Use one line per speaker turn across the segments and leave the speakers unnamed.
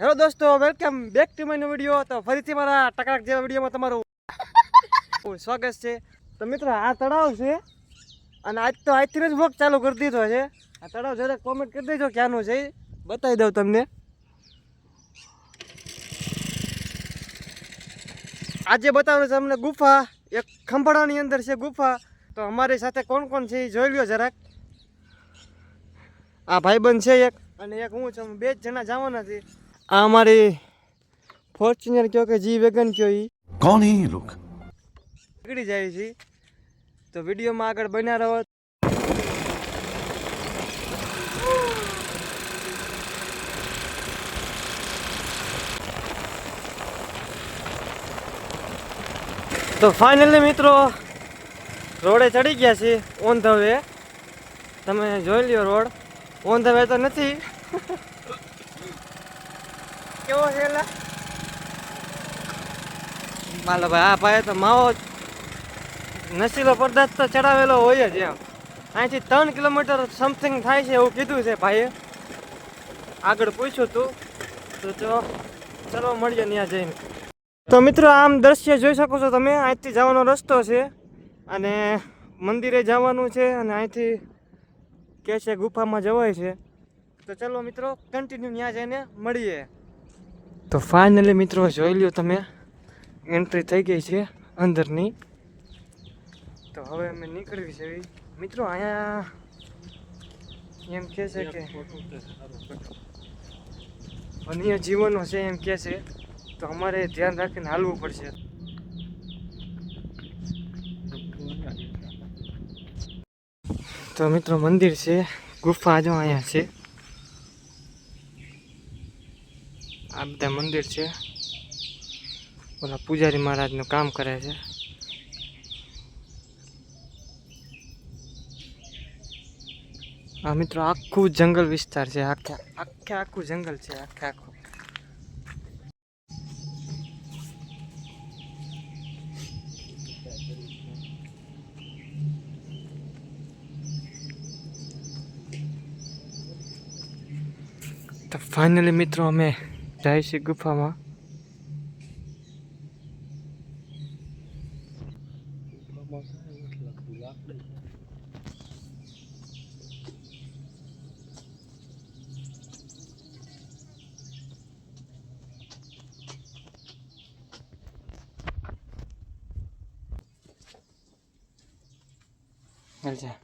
Hello દોસ્તો welcome back to my video તો ફરીથી મારા ટકરાક જેવા વિડીયોમાં તમારું સ્વાગત છે. તો મિત્રો, આ તળાવ છે અને આજ તો આજથી જ વોક ચાલુ કરી દીધો છે. આ તળાવ જરાક કોમેન્ટ કરી દેજો ક્યાંનું છે. બતાવી દઉં તમને. આજે બતાવવાનું છે અમને ગુફા. એક ખંભાળાની અંદર છે ગુફા. તો અમારી સાથે કોણ કોણ છે એ જોઈ લ્યો જરાક. આ ભાઈબંધ છે એક અને એક હું છું. બે જ જણા જવાના છે આ અમારી ફોર્ચ્યુનર કયો કે જી વેગન કયો એ
कौन है ये लोग
નીકળી જાય છે તો વિડીયોમાં આગળ બન્યા રહો તો ફાઇનલી મિત્રો રોડે ચડી ગયા છે ઓન ધ વે તમે જોઈ લ્યો રોડ ઓન ધ વે તો નથી કેવો છે એટલે માલો ભાઈ, આ ભાઈ તો માવો નશીલો પદાર્થ તો ચડાવેલો હોય જ એમ. અહીંથી ત્રણ કિલોમીટર સમથિંગ થાય છે એવું કીધું છે ભાઈએ. આગળ પૂછ્યું તું. તો જો, ચલો મળીએ ત્યાં જઈને. તો મિત્રો, આમ દ્રશ્ય જોઈ શકો છો તમે. અહીંથી જવાનો રસ્તો છે અને મંદિરે જવાનું છે અને અહીંથી કહે છે ગુફામાં જવાય છે. તો ચલો મિત્રો કન્ટિન્યુ ત્યાં જઈને મળીએ. તો ફાઇનલી મિત્રો જોઈ લ્યો તમે. એન્ટ્રી થઈ ગઈ છે અંદરની. તો હવે અમે નીકળવી છે. મિત્રો અહીંયા એમ કહે છે કે અન્ય જીવનો છે એમ કહે છે. તો અમારે ધ્યાન રાખીને હાલવું પડશે. તો મિત્રો મંદિર છે. ગુફા જો અહીંયા છે. આ બધા મંદિર છે. ઓલા પૂજારી મહારાજનું કામ કરે છે. આ મિત્રો આખું જંગલ વિસ્તાર છે. આખા આખે આખું જંગલ છે. આખે આખું. તો ફાઇનલી મિત્રો અમે જાય છે ગુફામાં હાલ. જા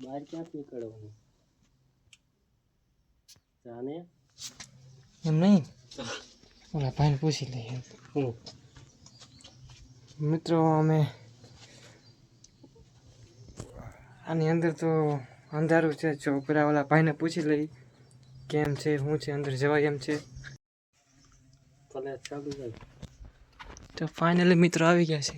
બહાર ક્યાંથી નીકળવાનું જાને
એમ નહીં? ઓલા ભાઈને પૂછી લઈએ મિત્રો અમે આની અંદર તો અંધારું છે જો ઓલા ભાઈને પૂછી લઈ કેમ છે શું છે અંદર જવાય એમ છે.
ચાલુ જાય
તો ફાઇનલી મિત્રો આવી ગયા છે.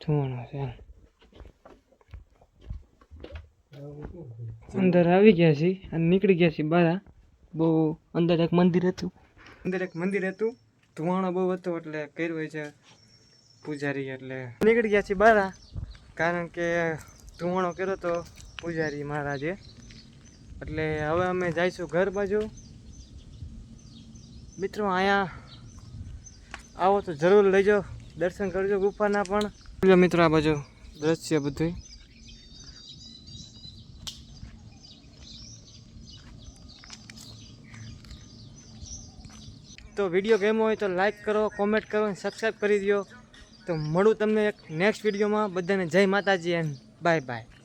જોવાનું છે. અંદર આવી ગયા છે અને નીકળી ગયા છે બહાર બહુ અંદર એક મંદિર હતું. અંદર એક મંદિર હતું. ધુવાણો બહુ હતો એટલે કર્યું છે પૂજારી એટલે. નીકળી ગયા છે બહાર કારણ કે ધુવાણો કર્યો તો પૂજારી મહારાજે. એટલે હવે અમે જઈશું ઘર બાજુ. મિત્રો, અહીંયા આવો તો જરૂર લઈજો દર્શન કરજો ગુફાના પણ. જો મિત્રો, આ બાજુ દ્રશ્ય બધું તો વીડિયો ગેમો હોય તો લાઈક કરો કોમેન્ટ કરો અને સબસ્ક્રાઈબ કરી દો તો મળું તમને એક નેક્સ્ટ વિડીયોમાં. બધાને જય માતાજી એન્ડ બાય બાય